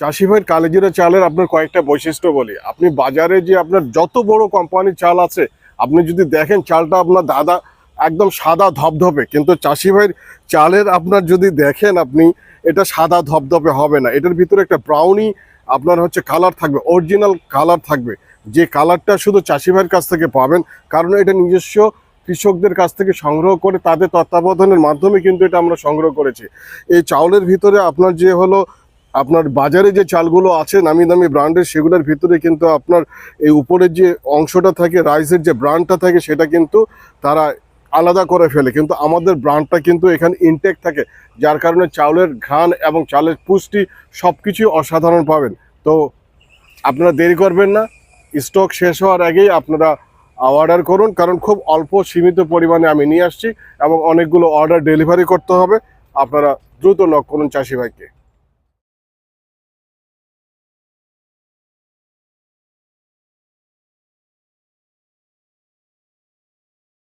চাষি ভাইয়ের কালেজিরা চালের আপনার কয়েকটা বৈশিষ্ট্য বলি। আপনি বাজারে যে আপনার যত বড় কোম্পানির চাল আছে, আপনি যদি দেখেন চালটা আপনার দাদা একদম সাদা ধপধপে কিন্তু চাষি ভাইয়ের চালের আপনার যদি দেখেন আপনি, এটা সাদা ধপধপে হবে না। এটার ভিতরে একটা ব্রাউনি আপনার হচ্ছে কালার থাকবে অরিজিনাল কালার থাকবে। যে কালারটা শুধু চাষি ভাইয়ের কাছ থেকে পাবেন, কারণ এটা নিজস্ব কৃষকদের কাছ থেকে সংগ্রহ করে তাদের তত্ত্বাবধানের মাধ্যমে কিন্তু এটা আমরা সংগ্রহ করেছি। এই চাউলের ভিতরে আপনার যে হলো আপনার বাজারে যে চালগুলো আছে নামি দামি ব্র্যান্ডের, সেগুলোর ভিতরে কিন্তু আপনার এই উপরের যে অংশটা থাকে, রাইসের যে ব্র্যান্ডটা থাকে, সেটা কিন্তু তারা আলাদা করে ফেলে। কিন্তু আমাদের ব্র্যান্ডটা কিন্তু এখানে ইনটেক থাকে, যার কারণে চাউলের ঘ্রাণ এবং চালের পুষ্টি সব কিছুই অসাধারণ পাবেন। তো আপনারা দেরি করবেন না, স্টক শেষ হওয়ার আগেই আপনারা অর্ডার করুন, কারণ খুব অল্প সীমিত পরিমাণে আমি নিয়ে আসছি এবং অনেকগুলো অর্ডার ডেলিভারি করতে হবে। আপনারা দ্রুত নক করুন চাষি ভাইকে।